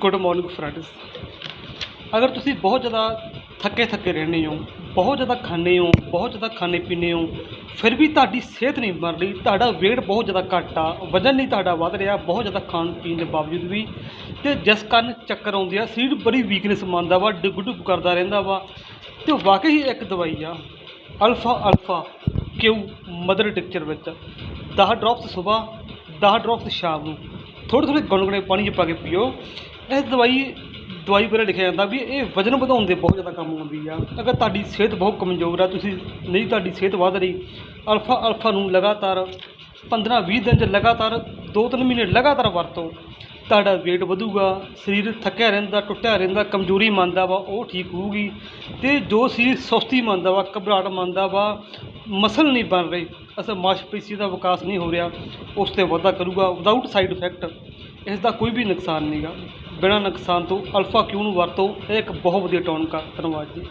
Good morning friends. ਅਗਰ ਤੁਸੀਂ ਬਹੁਤ ਜ਼ਿਆਦਾ ਥੱਕੇ ਥੱਕੇ ਰਹਿੰਦੇ ਹੋ, ਬਹੁਤ ਜ਼ਿਆਦਾ ਖਾਂਦੇ ਹੋ, ਬਹੁਤ ਜ਼ਿਆਦਾ ਖਾਣੇ ਪੀਂਦੇ ਹੋ, ਫਿਰ ਵੀ ਤੁਹਾਡੀ ਸਿਹਤ ਨਹੀਂ ਬਣ ਰਹੀ, ਤੁਹਾਡਾ weight ਬਹੁਤ ਜ਼ਿਆਦਾ ਘੱਟ ਆ, ਵਜ਼ਨ ਨਹੀਂ ਤੁਹਾਡਾ ਵੱਧ ਰਿਹਾ, ਬਹੁਤ ਜ਼ਿਆਦਾ ਖਾਣ ਪੀਣ ਦੇ ਬਾਵਜੂਦ ਵੀ, ਤੇ ਜਿਸ ਕਾਰਨ ਚੱਕਰ ਆਉਂਦੇ ਆ, ਸਰੀਰ ਬੜੀ ਵੀਕਨੈਸ ਮੰਨਦਾ ਵਾ ਡੁੱਬ ਡੁੱਬ ਕਰਦਾ ਰਹਿੰਦਾ ਵਾ, ਤੇ ਵਾਕਈ ਹੀ ਇੱਕ ਦਵਾਈ ਆ, ਅਲਫਾ ਅਲਫਾ ਕਿਊ ਮਦਰ ਟਿਕਚਰ ਵਿੱਚ 10 ਡ੍ਰੌਪਸ ਸਵੇਰ 10 ਡ੍ਰੌਪਸ ਸ਼ਾਮ ਨੂੰ ਥੋੜ੍ਹੇ ਥੋੜ੍ਹੇ ਗੁਨਗੁਨੇ ਪਾਣੀ 'ਚ ਪਾ ਕੇ ਪੀਓ ਇਹ ਦਵਾਈ ਦਵਾਈ ਬਾਰੇ ਲਿਖਿਆ ਜਾਂਦਾ ਵੀ ਇਹ ਵਜ਼ਨ ਵਧਾਉਣ ਦੇ ਬਹੁਤ ਜ਼ਿਆਦਾ ਕੰਮ ਆਉਂਦੀ ਆ। ਅਗਰ ਤੁਹਾਡੀ ਸਿਹਤ ਬਹੁਤ ਕਮਜ਼ੋਰ ਆ, ਤੁਸੀਂ ਨਹੀਂ ਤੁਹਾਡੀ ਸਿਹਤ ਵਧ ਰਹੀ, ਅਲਫਾ ਅਲਫਾ ਨੂੰ ਲਗਾਤਾਰ 15 20 ਦਿਨ 'ਚ ਲਗਾਤਾਰ 2-3 ਮਹੀਨੇ ਲਗਾਤਾਰ ਵਰਤੋ। ਤੁਹਾਡਾ weight ਵਧੂਗਾ, ਸਰੀਰ ਥੱਕਿਆ ਰਹਿੰਦਾ, ਟੁੱਟਿਆ ਰਹਿੰਦਾ, ਕਮਜ਼ੋਰੀ ਮੰਨਦਾ ਵਾ, ਉਹ ਠੀਕ ਹੋਊਗੀ। ਤੇ ਜੋ ਸਰੀਰ ਸੁਸਤੀ ਮੰਨਦਾ ਵਾ, ਘਬਰਾਹਟ ਮੰਨਦਾ ਵਾ ਮਸਲ ਨਹੀਂ ਬਣ ਰਹੀ, ਅਸਲ ਮਾਸਪੇਸ਼ੀ ਦਾ ਵਿਕਾਸ ਨਹੀਂ ਹੋ ਰਿਹਾ, ਉਸ ਤੇ ਵਾਧਾ ਕਰੂਗਾ ਵਿਦਆਊਟ ਸਾਈਡ ਇਫੈਕਟ ਇਸ ਦਾ ਕੋਈ ਵੀ ਨੁਕਸਾਨ ਨਹੀਂਗਾ ਬਿਨਾਂ ਨੁਕਸਾਨ ਤੋਂ ਅਲਫਾ ਕਿਊ ਨੂੰ ਵਰਤੋ, ਇਹ ਇੱਕ ਬਹੁਤ ਵਧੀਆ ਟੌਨਿਕ ਆ। ਧੰਨਵਾਦ ਜੀ।